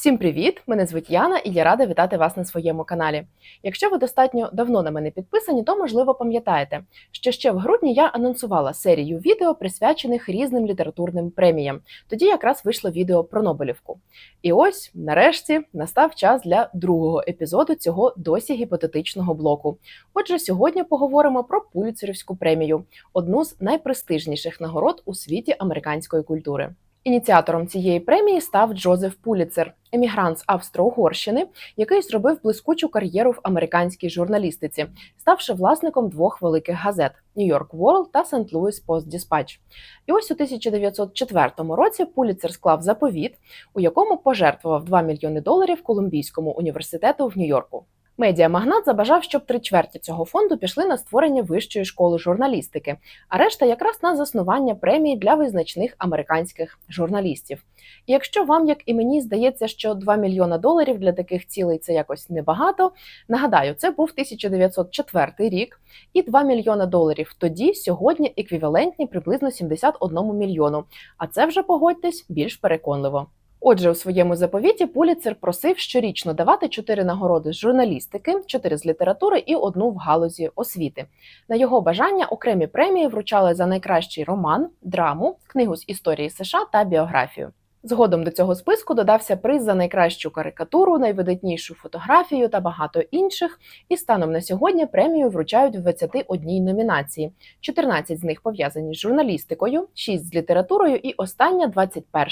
Всім привіт! Мене звуть Яна, і я рада вітати вас на своєму каналі. Якщо ви достатньо давно на мене підписані, то можливо пам'ятаєте, що ще в грудні я анонсувала серію відео, присвячених різним літературним преміям. Тоді якраз вийшло відео про Нобелівку. І ось, нарешті, настав час для другого епізоду цього досі гіпотетичного блоку. Отже, сьогодні поговоримо про Пуліцерівську премію, одну з найпрестижніших нагород у світі американської культури. Ініціатором цієї премії став Джозеф Пуліцер, емігрант з Австро-Угорщини, який зробив блискучу кар'єру в американській журналістиці, ставши власником двох великих газет York World та St. Louis Post-Dispatch. І ось у 1904 році Пуліцер склав заповіт, у якому пожертвував 2 мільйони доларів Колумбійському університету в Нью-Йорку. Медіамагнат забажав, щоб три чверті цього фонду пішли на створення вищої школи журналістики, а решта якраз на заснування премії для визначних американських журналістів. І якщо вам, як і мені, здається, що 2 мільйона доларів для таких цілей це якось небагато, нагадаю, це був 1904 рік, і 2 мільйона доларів тоді, сьогодні еквівалентні приблизно 71 мільйону. А це вже погодьтесь більш переконливо. Отже, у своєму заповіті Пуліцер просив щорічно давати чотири нагороди з журналістики, чотири з літератури і одну в галузі освіти. На його бажання окремі премії вручали за найкращий роман, драму, книгу з історії США та біографію. Згодом до цього списку додався приз за найкращу карикатуру, найвидатнішу фотографію та багато інших. І станом на сьогодні премію вручають в 21 номінації. 14 з них пов'язані з журналістикою, 6 з літературою, і остання 21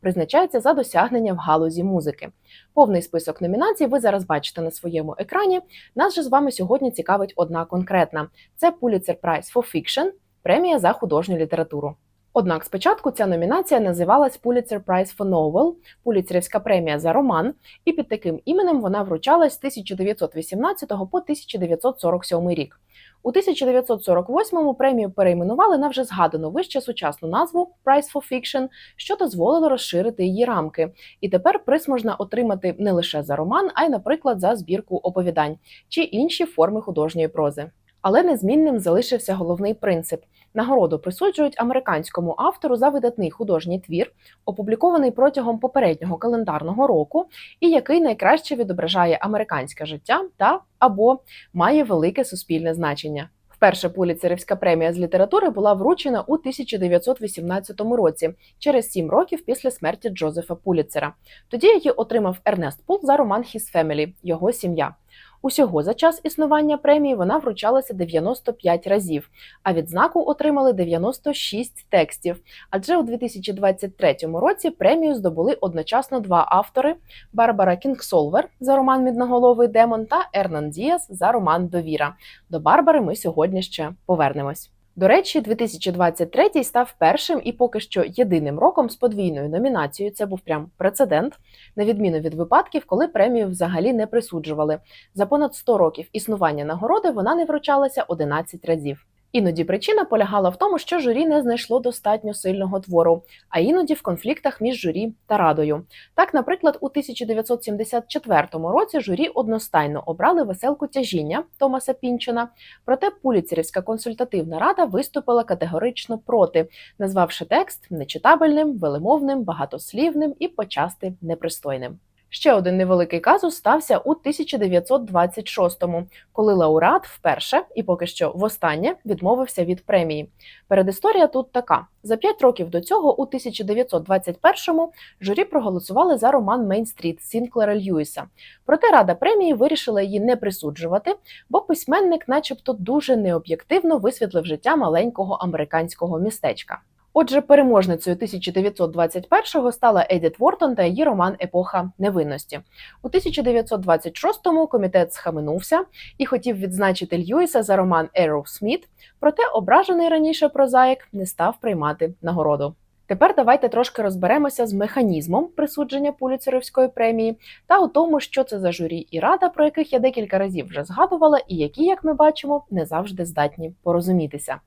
призначається за досягнення в галузі музики. Повний список номінацій ви зараз бачите на своєму екрані. Нас же з вами сьогодні цікавить одна конкретна: це Pulitzer Prize for Fiction, премія за художню літературу. Однак спочатку ця номінація називалась Pulitzer Prize for Novel, Пуліцерівська премія за роман, і під таким іменем вона вручалась з 1918 по 1947 рік. У 1948-му премію перейменували на вже згадану вище сучасну назву Prize for Fiction, що дозволило розширити її рамки. І тепер приз можна отримати не лише за роман, а й, наприклад, за збірку оповідань чи інші форми художньої прози. Але незмінним залишився головний принцип: нагороду присуджують американському автору за видатний художній твір, опублікований протягом попереднього календарного року, і який найкраще відображає американське життя та або має велике суспільне значення. Вперше Пуліцерівська премія з літератури була вручена у 1918 році, через сім років після смерті Джозефа Пуліцера. Тоді її отримав Ернест Пул за роман «His Family» – його сім'я. Усього за час існування премії вона вручалася 95 разів, а відзнаку отримали 96 текстів. Адже у 2023 році премію здобули одночасно два автори: Барбара Кінгсолвер за роман Мідноголовий Демон та Ернан Діас за роман Довіра. До Барбари ми сьогодні ще повернемось. До речі, 2023 став першим і поки що єдиним роком з подвійною номінацією. Це був прям прецедент, на відміну від випадків, коли премію взагалі не присуджували. За понад 100 років існування нагороди вона не вручалася 11 разів. Іноді причина полягала в тому, що журі не знайшло достатньо сильного твору, а іноді в конфліктах між журі та радою. Так, наприклад, у 1974 році журі одностайно обрали веселку тяжіння Томаса Пінчена. Проте Пуліцерівська консультативна рада виступила категорично проти, назвавши текст нечитабельним, велемовним, багатослівним і почасти непристойним. Ще один невеликий казус стався у 1926-му, коли лауреат вперше і поки що востаннє відмовився від премії. Передісторія тут така: за п'ять років до цього, у 1921-му, журі проголосували за роман Мейн-стріт Сінклера Льюіса. Проте рада премії вирішила її не присуджувати, бо письменник, начебто, дуже необ'єктивно висвітлив життя маленького американського містечка. Отже, переможницею 1921-го стала Едіт Вортон та її роман Епоха невинності. У 1926-му комітет схаменувся і хотів відзначити Льюіса за роман Ероу Сміт, проте ображений раніше прозаїк не став приймати нагороду. Тепер давайте трошки розберемося з механізмом присудження Пуліцерівської премії та у тому, що це за журі і рада, про яких я декілька разів вже згадувала, і які, як ми бачимо, не завжди здатні порозумітися.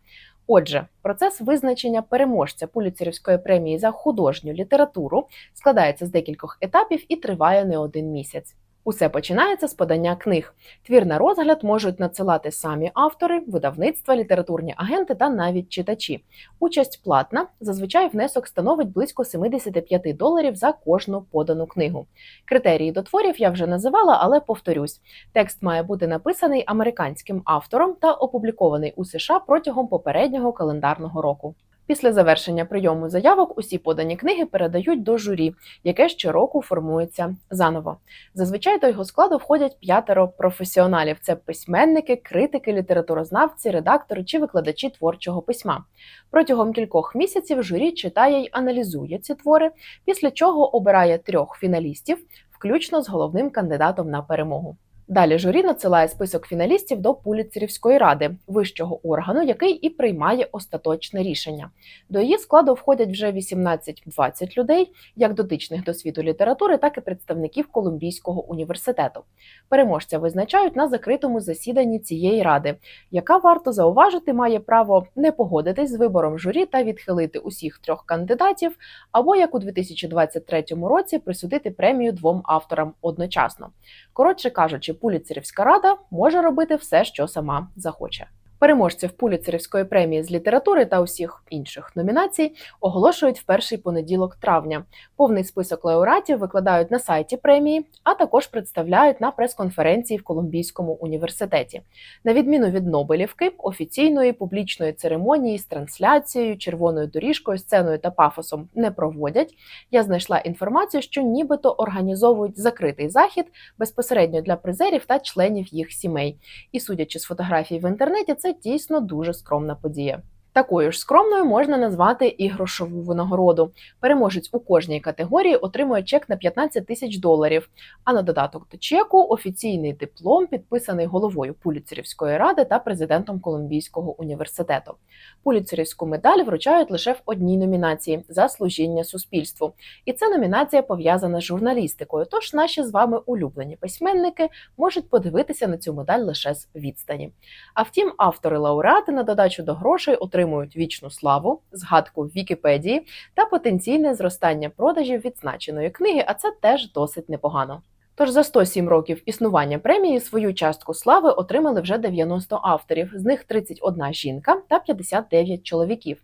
Отже, процес визначення переможця Пуліцерівської премії за художню літературу складається з декількох етапів і триває не один місяць. Усе починається з подання книг. Твір на розгляд можуть надсилати самі автори, видавництва, літературні агенти та навіть читачі. Участь платна. Зазвичай внесок становить близько 75 доларів за кожну подану книгу. Критерії до творів я вже називала, але повторюсь: текст має бути написаний американським автором та опублікований у США протягом попереднього календарного року. Після завершення прийому заявок усі подані книги передають до журі, яке щороку формується заново. Зазвичай до його складу входять п'ятеро професіоналів: це письменники, критики, літературознавці, редактори чи викладачі творчого письма. Протягом кількох місяців журі читає й аналізує ці твори, після чого обирає трьох фіналістів, включно з головним кандидатом на перемогу. Далі журі надсилає список фіналістів до Пуліцерівської ради, вищого органу, який і приймає остаточне рішення. До її складу входять вже 18-20 людей, як дотичних до світу літератури, так і представників Колумбійського університету. Переможця визначають на закритому засіданні цієї ради, яка варто зауважити, має право не погодитись з вибором журі та відхилити усіх трьох кандидатів, або як у 2023 році присудити премію двом авторам одночасно. Коротше кажучи, Пуліцерівська рада може робити все, що сама захоче. Переможців Пуліцерівської премії з літератури та усіх інших номінацій оголошують в перший понеділок травня. Повний список лауреатів викладають на сайті премії, а також представляють на прес-конференції в Колумбійському університеті. На відміну від Нобелівки, офіційної публічної церемонії з трансляцією, червоною доріжкою, сценою та пафосом не проводять. Я знайшла інформацію, що нібито організовують закритий захід безпосередньо для призерів та членів їх сімей. І судячи з фотографій в інтернеті, це дійсно дуже скромна подія. Такою ж скромною можна назвати і грошову винагороду. Переможець у кожній категорії отримує чек на 15 тисяч доларів. А на додаток до чеку офіційний диплом, підписаний головою Пуліцерівської ради та президентом Колумбійського університету. Пуліцерівську медаль вручають лише в одній номінації за служіння суспільству. І ця номінація пов'язана з журналістикою. Тож наші з вами улюблені письменники можуть подивитися на цю медаль лише з відстані. А втім, автори лауреати на додачу до грошей отримують вічну славу, згадку в Вікіпедії та потенційне зростання продажів відзначеної книги, а це теж досить непогано. Тож за 107 років існування премії свою частку слави отримали вже 90 авторів, з них 31 жінка та 59 чоловіків.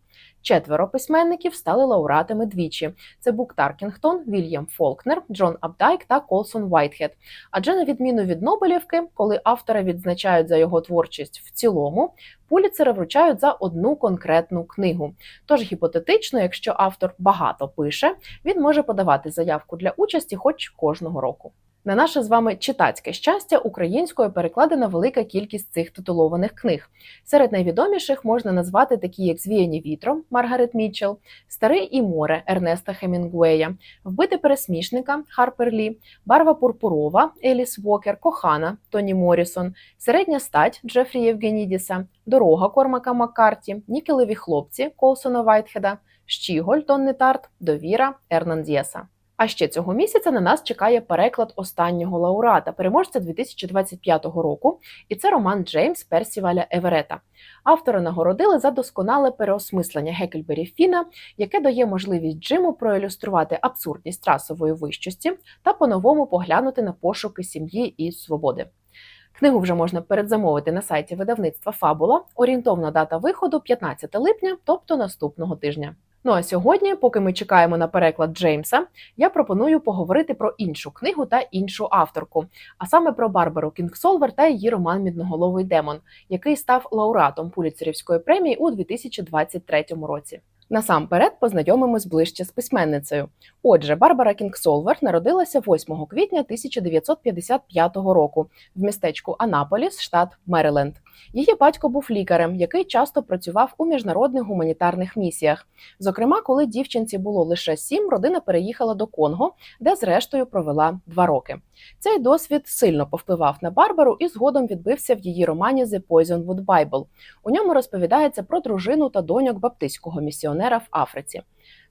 Четверо письменників стали лауреатами двічі: це Бук Таркінгтон, Вільям Фолкнер, Джон Абдайк та Колсон Вайтхед. Адже на відміну від Нобелівки, коли автора відзначають за його творчість в цілому, Пуліцера вручають за одну конкретну книгу. Тож гіпотетично, якщо автор багато пише, він може подавати заявку для участі хоч кожного року. На наше з вами читацьке щастя українською перекладена велика кількість цих титулованих книг. Серед найвідоміших можна назвати такі, як Звіяні вітром Маргарет Мітчелл, Старий і море Ернеста Хемінгуея, Вбити пересмішника Харпер Лі, Барва Пурпурова Еліс Вокер, Кохана Тоні Морісон, Середня стать Джефрі Євгенідіса, Дорога Кормака Маккарті, Нікелеві хлопці Колсона Вайтхеда, Щіголь Донни Тарт, Довіра Ернандєса. А ще цього місяця на нас чекає переклад останнього лауреата, переможця 2025 року, і це роман Джеймс Персіваля Еверета. Автора нагородили за досконале переосмислення Гекельбері Фіна, яке дає можливість Джиму проілюструвати абсурдність расової вищості та по-новому поглянути на пошуки сім'ї і свободи. Книгу вже можна передзамовити на сайті видавництва Фабула. Орієнтовна дата виходу 15 липня, тобто наступного тижня. Ну а сьогодні, поки ми чекаємо на переклад Джеймса, я пропоную поговорити про іншу книгу та іншу авторку, а саме про Барбару Кінгсолвер та її роман Мідноголовий демон, який став лауреатом Пуліцерівської премії у 2023 році. Насамперед познайомимось ближче з письменницею. Отже, Барбара Кінгсолвер народилася 8 квітня 1955 року в містечку Анаполіс, штат Мериленд. Її батько був лікарем, який часто працював у міжнародних гуманітарних місіях. Зокрема, коли дівчинці було лише сім, родина переїхала до Конго, де зрештою провела два роки. Цей досвід сильно повпливав на Барбару і згодом відбився в її романі «The Poisonwood Bible». У ньому розповідається про дружину та доньок баптистського місіонера в Африці.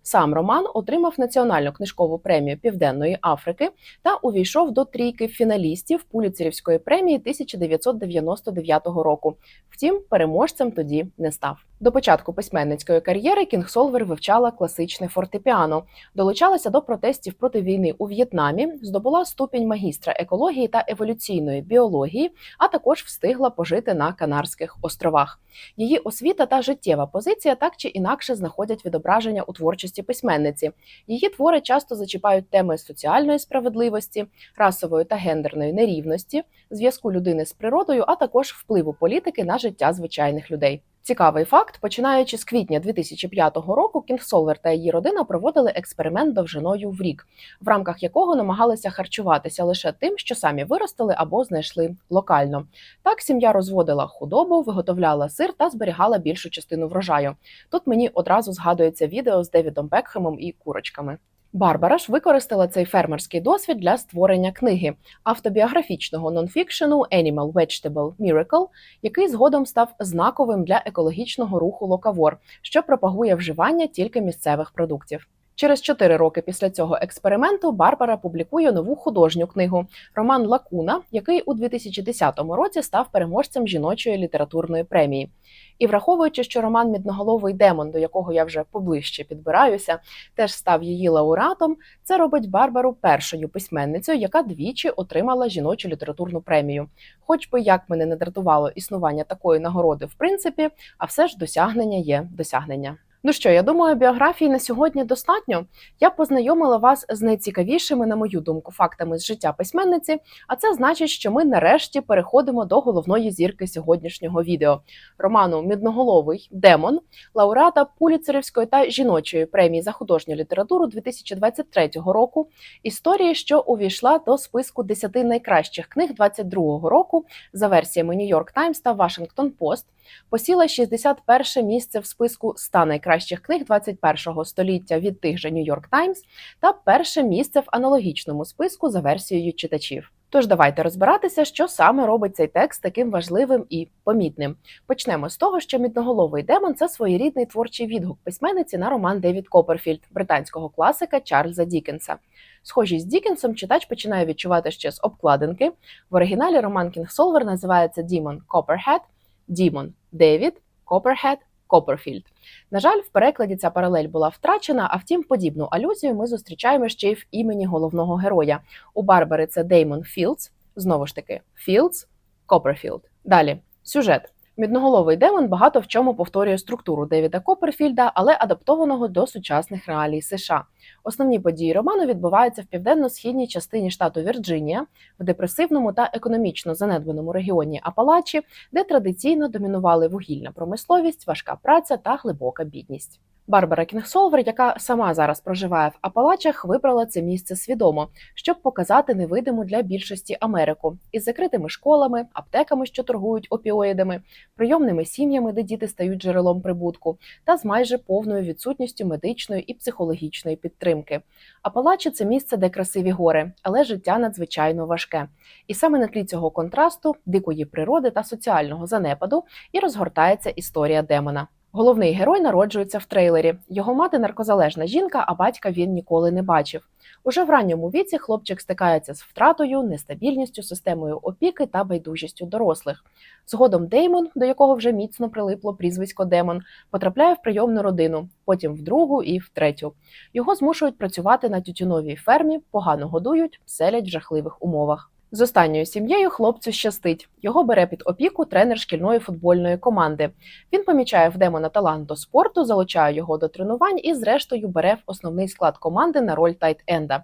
Сам Роман отримав національну книжкову премію Південної Африки та увійшов до трійки фіналістів Пуліцерівської премії 1999 року. Втім, переможцем тоді не став. До початку письменницької кар'єри Кінгсолвер вивчала класичне фортепіано, долучалася до протестів проти війни у В'єтнамі, здобула ступінь магістра екології та еволюційної біології, а також встигла пожити на Канарських островах. Її освіта та життєва позиція так чи інакше знаходять відображення у творчості письменниці. Її твори часто зачіпають теми соціальної справедливості, расової та гендерної нерівності, зв'язку людини з природою, а також впливу політики на життя звичайних людей. Цікавий факт: починаючи з квітня 2005 року, Кінгсолвер та її родина проводили експеримент довжиною в рік, в рамках якого намагалися харчуватися лише тим, що самі виростили або знайшли локально. Так сім'я розводила худобу, виготовляла сир та зберігала більшу частину врожаю. Тут мені одразу згадується відео з Девідом Бекхемом і курочками. Барбара ж використала цей фермерський досвід для створення книги автобіографічного нонфікшену Animal Vegetable Miracle, який згодом став знаковим для екологічного руху Локавор, що пропагує вживання тільки місцевих продуктів. Через чотири роки після цього експерименту Барбара публікує нову художню книгу Роман Лакуна, який у 2010 році став переможцем жіночої літературної премії. І враховуючи, що роман Мідноголовий демон, до якого я вже поближче підбираюся, теж став її лауреатом, це робить Барбару першою письменницею, яка двічі отримала жіночу літературну премію. Хоч би як мене не дратувало існування такої нагороди, в принципі, а все ж досягнення є досягнення. Ну що, я думаю, біографії на сьогодні достатньо. Я познайомила вас з найцікавішими, на мою думку, фактами з життя письменниці. А це значить, що ми нарешті переходимо до головної зірки сьогоднішнього відео роману Мідноголовий Демон, лауреата Пуліцерівської та жіночої премії за художню літературу 2023 року. Історії, що увійшла до списку 10 найкращих книг 2022 року за версіями New York Times та Washington Post, посіла 61 місце в списку 100 найкращих книг 21 століття від тих же York Times та перше місце в аналогічному списку за версією читачів. Тож давайте розбиратися, що саме робить цей текст таким важливим і помітним. Почнемо з того, що мідноголовий демон це своєрідний творчий відгук письменниці на роман Девід Копперфільд, британського класика Чарльза Дікенса. Схожість з Дікенсом читач починає відчувати ще з обкладинки. В оригіналі роман Кінгсолвер називається Дімон Копперхед, Дімон Девід, Копперхед, Копперфільд. На жаль, в перекладі ця паралель була втрачена, а втім, подібну алюзію ми зустрічаємо ще й в імені головного героя. У Барбари це Деймон Філдс, знову ж таки, Філдс, Копперфілд. Далі сюжет. Мідноголовий демон багато в чому повторює структуру Девіда Копперфільда, але адаптованого до сучасних реалій США. Основні події роману відбуваються в південно-східній частині штату Вірджинія, в депресивному та економічно занедбаному регіоні Апалачі, де традиційно домінували вугільна промисловість, важка праця та глибока бідність. Барбара Кінгсолвер, яка сама зараз проживає в Апалачах, вибрала це місце свідомо, щоб показати невидиму для більшості Америку із закритими школами, аптеками, що торгують опіоїдами, прийомними сім'ями, де діти стають джерелом прибутку, та з майже повною відсутністю медичної і психологічної підтримки. Апалачі це місце, де красиві гори, але життя надзвичайно важке. І саме на тлі цього контрасту, дикої природи та соціального занепаду і розгортається історія демона. Головний герой народжується в трейлері. Його мати наркозалежна жінка, а батька він ніколи не бачив. Уже в ранньому віці хлопчик стикається з втратою, нестабільністю, системою опіки та байдужістю дорослих. Згодом Деймон, до якого вже міцно прилипло прізвисько Демон, потрапляє в прийомну родину, потім в другу і в третю. Його змушують працювати на тютюновій фермі, погано годують, селять в жахливих умовах. З останньою сім'єю хлопцю щастить. Його бере під опіку тренер шкільної футбольної команди. Він помічає в демона талант до спорту, залучає його до тренувань і, зрештою, бере в основний склад команди на роль тайт-енда.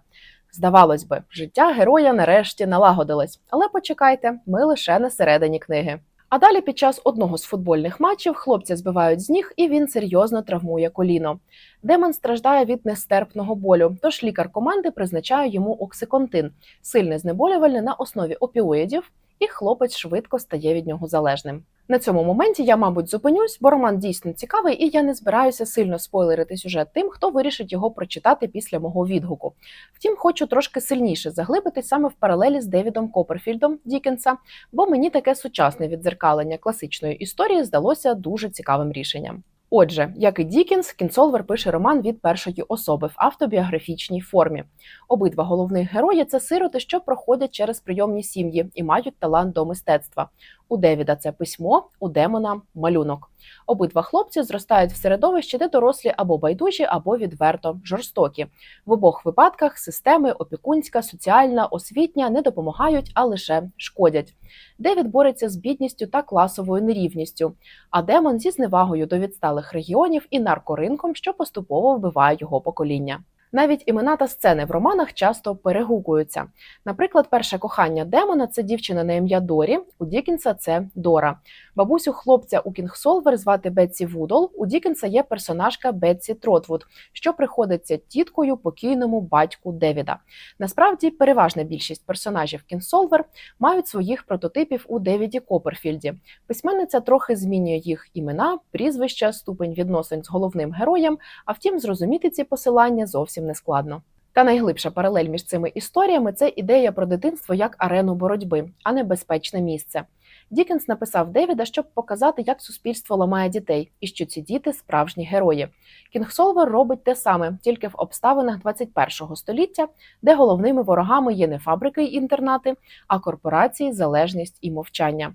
Здавалось би, життя героя нарешті налагодилось, але почекайте, ми лише на середині книги. А далі під час одного з футбольних матчів хлопця збивають з ніг, і він серйозно травмує коліно. Демон страждає від нестерпного болю, тож лікар команди призначає йому оксиконтин, сильне знеболювальне на основі опіоїдів, і хлопець швидко стає від нього залежним. На цьому моменті я, мабуть, зупинюсь, бо роман дійсно цікавий, і я не збираюся сильно спойлерити сюжет тим, хто вирішить його прочитати після мого відгуку. Втім, хочу трошки сильніше заглибитись саме в паралелі з Девідом Копперфільдом Дікенса, бо мені таке сучасне віддзеркалення класичної історії здалося дуже цікавим рішенням. Отже, як і Дікінс, Кінсолвер пише роман від першої особи в автобіографічній формі. Обидва головних герої це сироти, що проходять через прийомні сім'ї і мають талант до мистецтва. У Девіда це письмо, у демона малюнок. Обидва хлопці зростають в середовищі, де дорослі або байдужі, або відверто жорстокі. В обох випадках системи опікунська, соціальна, освітня не допомагають, а лише шкодять. Девід бореться з бідністю та класовою нерівністю, а демон зі зневагою до відсталих регіонів і наркоринком, що поступово вбиває його покоління. Навіть імена та сцени в романах часто перегукуються. Наприклад, перше кохання демона це дівчина на ім'я Дорі. У Дікінса це Дора. Бабусю хлопця у Кінгсолвер звати Бетсі Вудол. У Дікінса є персонажка Бетсі Тротвуд, що приходиться тіткою покійному батьку Девіда. Насправді, переважна більшість персонажів Кінгсолвер мають своїх прототипів у Девіді Копперфільді. Письменниця трохи змінює їх імена, прізвища, ступень відносин з головним героєм. А втім, зрозуміти ці посилання зовсім не складно. Та найглибша паралель між цими історіями це ідея про дитинство як арену боротьби, а не безпечне місце. Дікенс написав Девіда, щоб показати, як суспільство ламає дітей і що ці діти справжні герої. Кінгсолвер робить те саме, тільки в обставинах 21-го століття, де головними ворогами є не фабрики й інтернати, а корпорації, залежність і мовчання.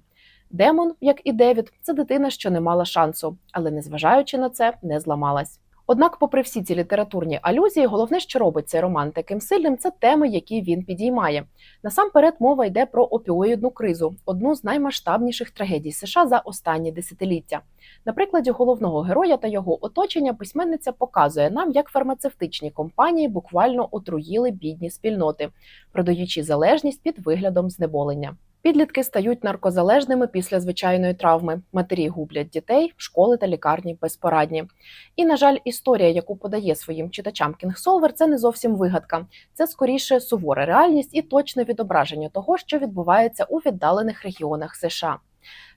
Демон, як і Девід, це дитина, що не мала шансу, але незважаючи на це, не зламалась. Однак, попри всі ці літературні алюзії, головне, що робить цей роман таким сильним, це теми, які він підіймає. Насамперед, мова йде про опіоїдну кризу, одну з наймасштабніших трагедій США за останні десятиліття. На прикладі головного героя та його оточення письменниця показує нам, як фармацевтичні компанії буквально отруїли бідні спільноти, продаючи залежність під виглядом знеболення. Підлітки стають наркозалежними після звичайної травми. Матері гублять дітей, школи та лікарні безпорадні. І, на жаль, історія, яку подає своїм читачам Кінгсолвер, це не зовсім вигадка. Це скоріше сувора реальність і точне відображення того, що відбувається у віддалених регіонах США.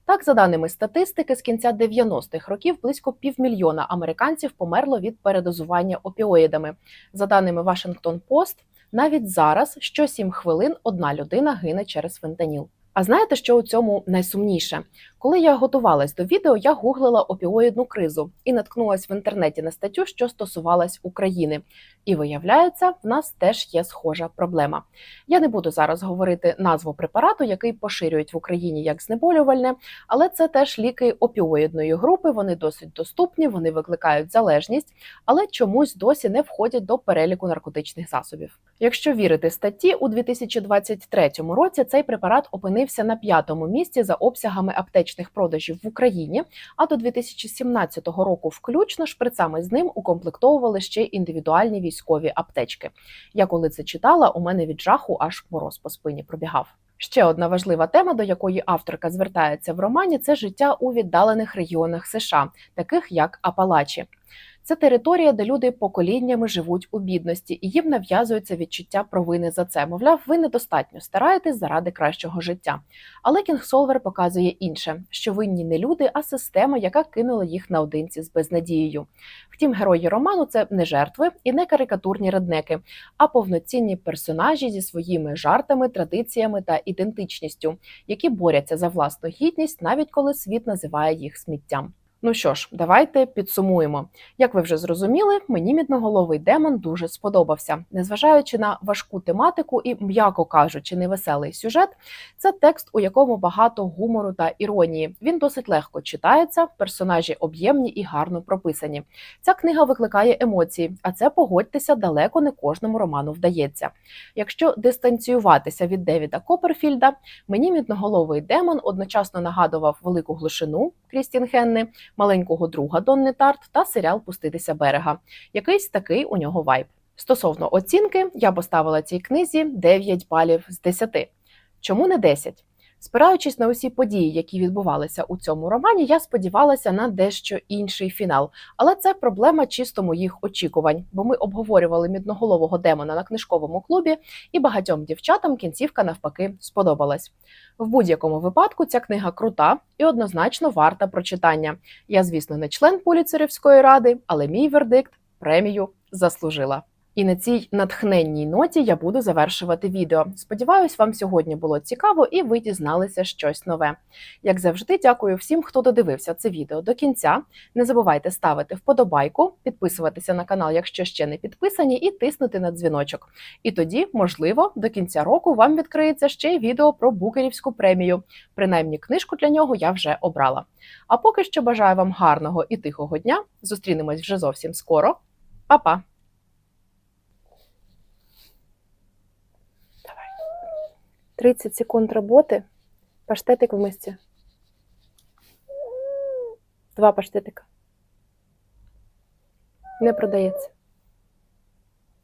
Так, за даними статистики, з кінця 90-х років близько півмільйона американців померло від передозування опіоїдами. За даними Washington Post, навіть зараз що 7 хвилин одна людина гине через фентаніл. А знаєте, що у цьому найсумніше? Коли я готувалась до відео, я гуглила опіоїдну кризу і наткнулась в інтернеті на статтю, що стосувалась України. І виявляється, в нас теж є схожа проблема. Я не буду зараз говорити назву препарату, який поширюють в Україні як знеболювальне, але це теж ліки опіоїдної групи. Вони досить доступні, вони викликають залежність, але чомусь досі не входять до переліку наркотичних засобів. Якщо вірити статті, у 2023 році цей препарат опинився на п'ятому місці за обсягами аптечних продажів в Україні. А до 2017 року, включно шприцами з ним укомплектовували ще індивідуальні військові аптечки. Я коли це читала, у мене від жаху аж мороз по спині пробігав. Ще одна важлива тема, до якої авторка звертається в романі, це життя у віддалених регіонах США, таких як Апалачі. Це територія, де люди поколіннями живуть у бідності, і їм нав'язується відчуття провини за це. Мовляв, ви недостатньо стараєтесь заради кращого життя. Але Кінгсолвер показує інше, що винні не люди, а система, яка кинула їх наодинці з безнадією. Втім, герої роману це не жертви і не карикатурні реднеки, а повноцінні персонажі зі своїми жартами, традиціями та ідентичністю, які борються за власну гідність, навіть коли світ називає їх сміттям. Ну що ж, давайте підсумуємо. Як ви вже зрозуміли, мені мідноголовий демон дуже сподобався. Незважаючи на важку тематику і, м'яко кажучи, невеселий сюжет, це текст, у якому багато гумору та іронії. Він досить легко читається, персонажі об'ємні і гарно прописані. Ця книга викликає емоції, а це погодьтеся далеко не кожному роману вдається. Якщо дистанціюватися від Девіда Копперфільда, мені мідноголовий демон одночасно нагадував велику глушину Крістін Хенни маленького друга Донни Тарт та серіал Пуститися берега. Якийсь такий у нього вайб. Стосовно оцінки, я поставила цій книзі 9 балів з 10. Чому не 10? Спираючись на усі події, які відбувалися у цьому романі, я сподівалася на дещо інший фінал. Але це проблема чисто моїх очікувань, бо ми обговорювали мідноголового демона на книжковому клубі, і багатьом дівчатам кінцівка навпаки сподобалась. В будь-якому випадку ця книга крута і однозначно варта прочитання. Я, звісно, не член Пуліцерівської ради, але мій вердикт премію заслужила. І на цій натхненній ноті я буду завершувати відео. Сподіваюсь, вам сьогодні було цікаво і ви дізналися щось нове. Як завжди, дякую всім, хто додивився це відео до кінця. Не забувайте ставити вподобайку, підписуватися на канал, якщо ще не підписані, і тиснути на дзвіночок. І тоді, можливо, до кінця року вам відкриється ще й відео про букерівську премію. Принаймні, книжку для нього я вже обрала. А поки що бажаю вам гарного і тихого дня. Зустрінемось вже зовсім скоро. Па-па! 30 секунд роботи. Паштетик в мисці. Два паштетика. Не продається.